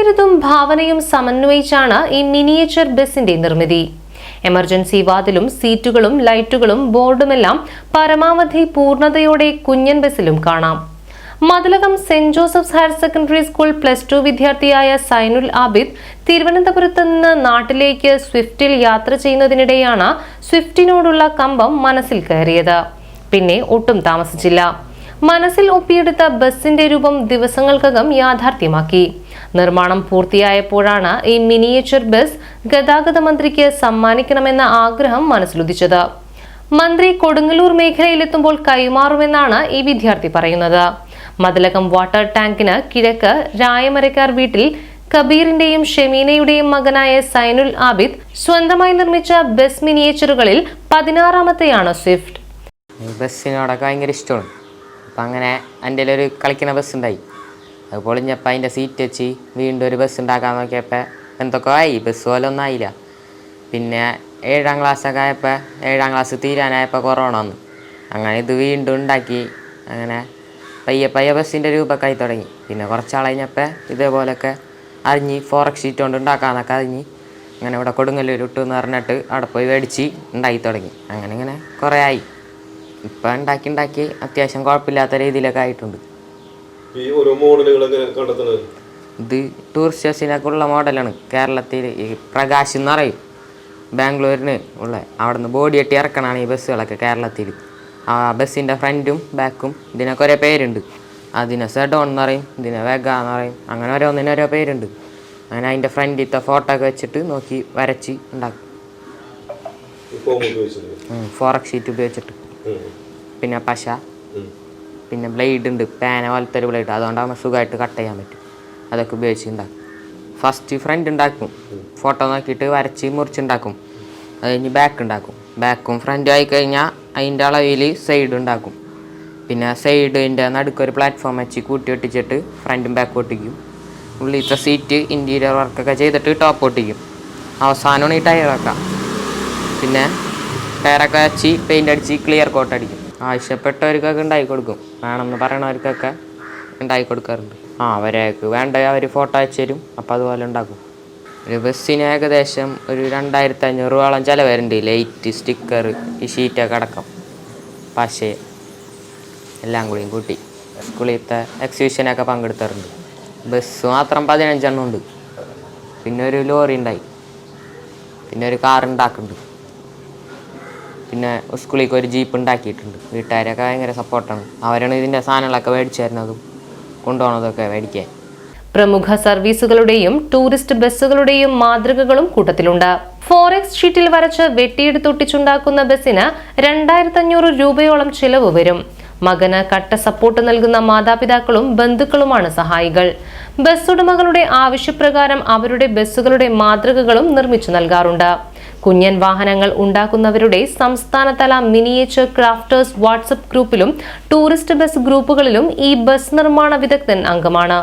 കരുത്തും ഭാവനയും സമന്വയിച്ചാണ് ഈ മിനിയേച്ചർ ബസിന്റെ നിർമ്മിതി. എമർജൻസി വാതിലും സീറ്റുകളും ലൈറ്റുകളും ബോർഡുമെല്ലാം പരമാവധി പൂർണതയോടെ കുഞ്ഞൻ ബസിലും കാണാം. Mathilakam Saint Joseph's higher secondary school plus two വിദ്യാർത്ഥിയായ സൈനുൽ ആബിദ് തിരുവനന്തപുരത്ത് നിന്ന് നാട്ടിലേക്ക് സ്വിഫ്റ്റിൽ യാത്ര ചെയ്യുന്നതിനിടെയാണ് സ്വിഫ്റ്റിനോടുള്ള കമ്പം മനസ്സിൽ കയറിയത്. പിന്നെ ഒട്ടും താമസിച്ചില്ല. മനസ്സിൽ ഒപ്പിയെടുത്ത ബസിന്റെ രൂപം ദിവസങ്ങൾക്കകം യാഥാർത്ഥ്യമാക്കി. നിർമ്മാണം പൂർത്തിയായപ്പോഴാണ് ഈ മിനിയേച്ചർ ബസ് ഗതാഗത മന്ത്രിക്ക് സമ്മാനിക്കണമെന്ന ആഗ്രഹം മനസ്സിലുദിച്ചത്. മന്ത്രി കൊടുങ്ങല്ലൂർ മേഖലയിലെത്തുമ്പോൾ കൈമാറുമെന്നാണ് ഈ വിദ്യാർത്ഥി പറയുന്നത്. മതിലകം വാട്ടർ ടാങ്കിന് കിഴക്ക് രായമരക്കാർ വീട്ടിൽ കബീറിന്റെയും ഷെമീനയുടെയും മകനായ സൈനുൽ ആബിദ് സ്വന്തമായി നിർമ്മിച്ച ബസ് മിനിയേച്ചറുകളിൽ പതിനാറാമത്തെയാണ് സ്വിഫ്റ്റ്. ബസ്സിനോടൊക്കെ ഭയങ്കര ഇഷ്ടമാണ്. അപ്പം അങ്ങനെ എന്റെ ഒരു കളിക്കുന്ന ബസ് ഉണ്ടായി അത് പൊളിഞ്ഞപ്പോൾ അതിന്റെ സീറ്റ് വെച്ച് വീണ്ടും ഒരു ബസ് ഉണ്ടാക്കാൻ നോക്കിയപ്പോൾ എന്തൊക്കെ ആയി. ബസ് പോലെ ഒന്നും ആയില്ല. പിന്നെ ഏഴാം ക്ലാസ്സൊക്കെ ആയപ്പോൾ ഏഴാം ക്ലാസ് തീരാനായപ്പോൾ കൊറോണ വന്നു. അങ്ങനെ ഇത് വീണ്ടും ഉണ്ടാക്കി. അങ്ങനെ പയ്യെ പയ്യെ ബസ്സിന്റെ രൂപമൊക്കെ ആയി തുടങ്ങി. പിന്നെ കുറച്ച് കഴിഞ്ഞപ്പോൾ ഇതേപോലെയൊക്കെ അറിഞ്ഞ് ഫോറക് ഷീറ്റ് കൊണ്ട് ഉണ്ടാക്കാമെന്നൊക്കെ അറിഞ്ഞ് അങ്ങനെ ഇവിടെ കൊടുങ്ങല്ലൂർ ഇട്ടു എന്ന് പറഞ്ഞിട്ട് അവിടെ പോയി മേടിച്ച് ഉണ്ടാക്കി തുടങ്ങി. അങ്ങനെ ഇങ്ങനെ കുറേ ആയി. ഇപ്പം ഉണ്ടാക്കി ഉണ്ടാക്കി അത്യാവശ്യം കുഴപ്പമില്ലാത്ത രീതിയിലൊക്കെ ആയിട്ടുണ്ട്. ഈ ഓരോ മോഡലുകൾ എങ്ങനെ കണ്ടെത്തുന്നത്? ഇത് ടൂറിസ്റ്റ് ബസ്സിനൊക്കെ ഉള്ള മോഡലാണ്. കേരളത്തിൽ ഈ പ്രകാശ് എന്ന് പറയും. ബാംഗ്ലൂരിന് ഉള്ള അവിടുന്ന് ബോഡി കെട്ടി ഇറക്കണാണ് ഈ ബസ്സുകളൊക്കെ കേരളത്തിൽ. ആ ബസ്സിന്റെ ഫ്രണ്ടും ബാക്കും ഇതിനൊക്കെ ഒരേ പേരുണ്ട്. അതിനെ സെഡോൺ എന്ന് പറയും ഇതിനെ വെഗ എന്ന് പറയും അങ്ങനെ ഓരോന്നിനും ഓരോ പേരുണ്ട്. അങ്ങനെ അതിന്റെ ഫ്രണ്ടിലത്തെ ഫോട്ടോ ഒക്കെ വെച്ചിട്ട് നോക്കി വരച്ച് ഉണ്ടാക്കും. ഫോറക് ഷീറ്റ് ഉപയോഗിച്ചിട്ട്. പിന്നെ പശ. പിന്നെ ബ്ലേഡ് ഉണ്ട് പേന പോലത്തെ ഒരു ബ്ലേഡ് അതുകൊണ്ടാകുമ്പോൾ സുഖമായിട്ട് കട്ട് ചെയ്യാൻ പറ്റും. അതൊക്കെ ഉപയോഗിച്ച് ഉണ്ടാക്കും ഫസ്റ്റ് ഫ്രണ്ട് ഉണ്ടാക്കും. ഫോട്ടോ നോക്കിയിട്ട് വരച്ച് മുറിച്ചുണ്ടാക്കും. അത് കഴിഞ്ഞ് ബാക്ക് ഉണ്ടാക്കും. ബാക്കും ഫ്രണ്ടും ആയി കഴിഞ്ഞാൽ അതിന്റെ അളവിൽ സൈഡ് ഉണ്ടാക്കും. പിന്നെ സൈഡിന്റെ നടുക്കൊരു പ്ലാറ്റ്ഫോം വെച്ച് കൂട്ടി ഒട്ടിച്ചിട്ട് ഫ്രണ്ടും ബാക്ക് ഒട്ടിക്കും. ഉള്ളിലത്തെ സീറ്റ് ഇന്റീരിയർ വർക്കൊക്കെ ചെയ്തിട്ട് ടോപ്പ് ഒട്ടിക്കും. അവസാനമാണ് ഈ ടയറൊക്കെ പിന്നെ ടയറൊക്കെ വെച്ച് പെയിന്റ് അടിച്ച് ക്ലിയർ കോട്ട് അടിക്കും. ആവശ്യപ്പെട്ടവർക്കൊക്കെ ഉണ്ടാക്കി കൊടുക്കും. വേണമെന്ന് പറയണവർക്കൊക്കെ ഉണ്ടാക്കി കൊടുക്കാറുണ്ട്. ആ അവരേക്ക് വേണ്ട അവർ ഫോട്ടോ അയച്ചു തരും. അപ്പോൾ അതുപോലെ ഉണ്ടാക്കും. ഒരു ബസ്സിന് ഏകദേശം ഒരു രണ്ടായിരത്തി അഞ്ഞൂറ് രൂപയോളം ചിലവരുണ്ട് ലൈറ്റ് സ്റ്റിക്കർ ഈ ഷീറ്റൊക്കെ അടക്കം. പശ എല്ലാം കൂടിയും കൂട്ടി സ്കൂളിലത്തെ എക്സിബിഷനൊക്കെ പങ്കെടുത്താറുണ്ട്. ബസ് മാത്രം പതിനഞ്ചെണ്ണം ഉണ്ട്. പിന്നെ ഒരു ലോറി ഉണ്ടായി. പിന്നെ ഒരു കാർ ഉണ്ടാക്കുന്നുണ്ട്. പിന്നെ സ്കൂളിലേക്ക് ഒരു ജീപ്പ് ഉണ്ടാക്കിയിട്ടുണ്ട്. വീട്ടുകാരൊക്കെ ഭയങ്കര സപ്പോർട്ടാണ് അവരാണ് ഇതിന്റെ സാധനങ്ങളൊക്കെ മേടിച്ചു തരുന്നതും. കൊണ്ടുപോകുന്നതൊക്കെ മേടിക്കാൻ. പ്രമുഖ സർവീസുകളുടെയും ടൂറിസ്റ്റ് ബസ്സുകളുടെയും മാതൃകകളും കൂട്ടത്തിലുണ്ട്. ഫോറക്സ് ഷീറ്റിൽ വരച്ച് വെട്ടിയെടുത്തൊട്ടിച്ചുണ്ടാക്കുന്ന ബസ്സിന് രണ്ടായിരത്തഞ്ഞൂറ് രൂപയോളം ചിലവ് വരും. മകന് കട്ട സപ്പോർട്ട് നൽകുന്ന മാതാപിതാക്കളും ബന്ധുക്കളുമാണ് സഹായികൾ. ബസ് ഉടമകളുടെ ആവശ്യപ്രകാരം അവരുടെ ബസ്സുകളുടെ മാതൃകകളും നിർമ്മിച്ചു നൽകാറുണ്ട്. കുഞ്ഞൻ വാഹനങ്ങൾ ഉണ്ടാക്കുന്നവരുടെ സംസ്ഥാനതല മിനിയേച്ചർ ക്രാഫ്റ്റേഴ്സ് വാട്സപ്പ് ഗ്രൂപ്പിലും ടൂറിസ്റ്റ് ബസ് ഗ്രൂപ്പുകളിലും ഈ ബസ് നിർമ്മാണ വിദഗ്ധൻ അംഗമാണ്.